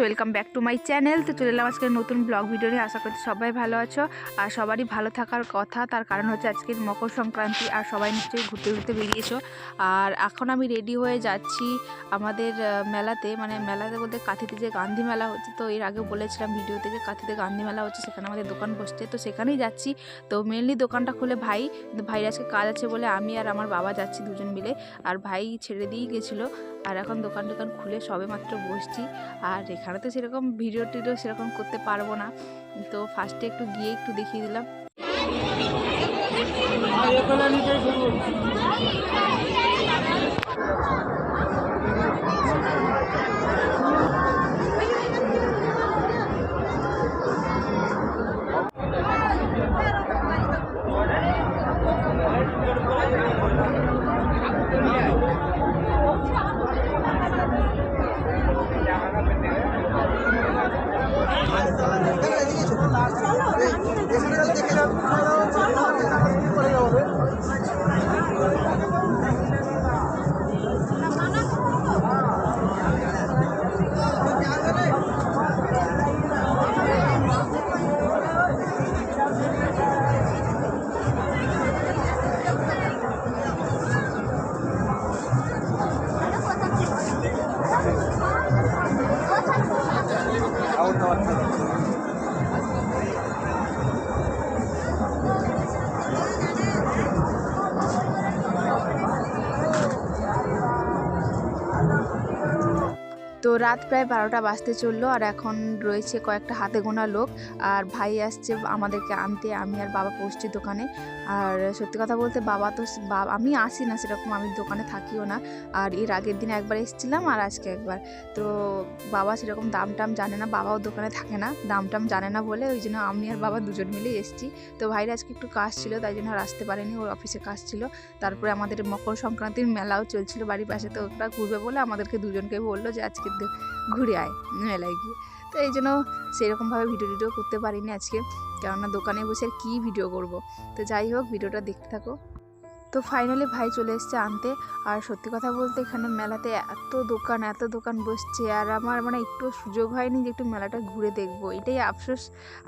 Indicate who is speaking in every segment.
Speaker 1: Welcome back to my channel তো চলে এলাম আজকে নতুন ব্লগ ভিডিও নিয়ে। আশা করছি সবাই ভালো আছো আর সবারই ভালো থাকার কথা। তার কারণ হচ্ছে আজকের মকর সংক্রান্তি আর সবাই নিশ্চয়ই ঘুরতে ঘুরতে বেরিয়েছো। আর এখন আমি রেডি হয়ে যাচ্ছি আমাদের মেলাতে। মানে মেলাতে বলতে কাঁথিতে যে গান্ধী মেলা হচ্ছে, তো এর আগে বলেছিলাম ভিডিওতে যে কাঁথিতে গান্ধী মেলা হচ্ছে, সেখানে আমাদের দোকান বসছে। তো সেখানেই যাচ্ছি। তো মেনলি দোকানটা খুলে ভাই, ভাইয়ের আজকে কাজ আছে বলে আমি আর আমার বাবা যাচ্ছি দুজন মিলে। আর ভাই ছেড়ে দিয়েই গেছিল। আর এখন দোকান টোকান খুলে সবে মাত্র বসছি। আর এখানে তো সেরকম ভিডিও টিডিও সেরকম করতে পারব না। তো ফার্স্টে একটু গিয়ে একটু দেখিয়ে দিলাম। তো রাত প্রায় বারোটা বাজতে চলল আর এখন রয়েছে কয়েকটা হাতে গোনা লোক আর ভাই আসছে আমাদেরকে আনতে, আমি আর বাবা পৌঁছছি দোকানে। আর সত্যি কথা বলতে বাবা তো আমি আসি না সেরকম, আমি দোকানে থাকিও না। আর এর আগের দিন একবার এসেছিলাম আর আজকে একবার। তো বাবা সেরকম দাম টাম জানে না, বাবাও দোকানে থাকে না দাম টাম জানে না বলে ওই জন্য আমি আর বাবা দুজন মিলেই এসেছি। তো ভাইরা আজকে একটু কাজ ছিল, তাই জন্য আর আসতে পারেনি, ওর অফিসে কাজ ছিল। তারপরে আমাদের মকর সংক্রান্তির মেলাও চলছিল বাড়ির পাশে, তো ওটা ঘুরবে বলে আমাদেরকে দুজনকে বলল যে আজকে দে- ঘুরে আয় মেলায় গিয়ে তো এই জন্য সেরকমভাবে ভিডিও টিডিও করতে পারিনি আজকে। কেননা দোকানে বসে আর কী ভিডিও করব? তো যাই হোক ভিডিওটা দেখতে থাকো। তো ফাইনালি ভাই চলে এসছে আনতে। আর সত্যি কথা বলতে এখানে মেলাতে এত দোকান এত দোকান বসছে। আর আমার মানে একটু সুযোগ হয়নি যে একটু মেলাটা ঘুরে দেখব। এটাই আফসোস।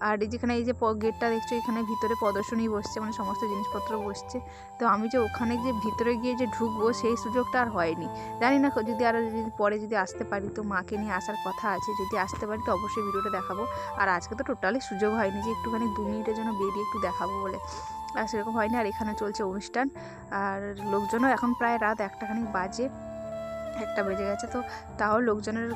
Speaker 1: আর এই যেখানে এই যে গেটটা দেখছ, এখানে ভিতরে প্রদর্শনী বসছে মানে সমস্ত জিনিসপত্র বসছে। তো আমি যে ওখানে যে ভিতরে গিয়ে যে ঢুকবো, সেই সুযোগটা আর হয়নি। জানি না যদি আরও যদি পরে যদি আসতে পারি, তো মাকে নিয়ে আসার কথা আছে। যদি আসতে পারি, তো অবশ্যই ভিডিওটা দেখাবো। আর আজকে তো টোটালি সুযোগ হয়নি যে একটুখানি দু মিনিটের জন্য বেরিয়ে একটু দেখাবো বলে। আর সেরকম হয়নি আর এখানে চলছে অনুষ্ঠান। আর লোকজনও এখন প্রায় রাত একটাখানি বাজে, একটা বেজে গেছে, তো তাও লোকজনের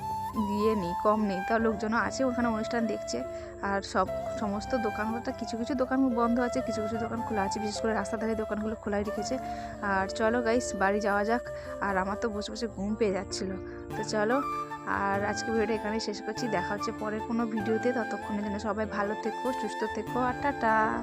Speaker 1: ইয়ে নেই, কম নেই। তাও লোকজনও আছে, ওখানে অনুষ্ঠান দেখছে। আর সব সমস্ত দোকানগুলো তো কিছু কিছু দোকান বন্ধ আছে, কিছু কিছু দোকান খোলা আছে, বিশেষ করে রাস্তা ধারে দোকানগুলো খোলাই রেখেছে। আর চলো গাইস বাড়ি যাওয়া যাক। আর আমার তো বসে বসে ঘুম পেয়ে যাচ্ছিল। তো চলো, আর আজকে ভিডিওটা এখানে শেষ করছি। দেখা হচ্ছে পরের কোনো ভিডিওতে, ততক্ষণের জন্য সবাই ভালো থেকো, সুস্থ থেকো, আর টাটা।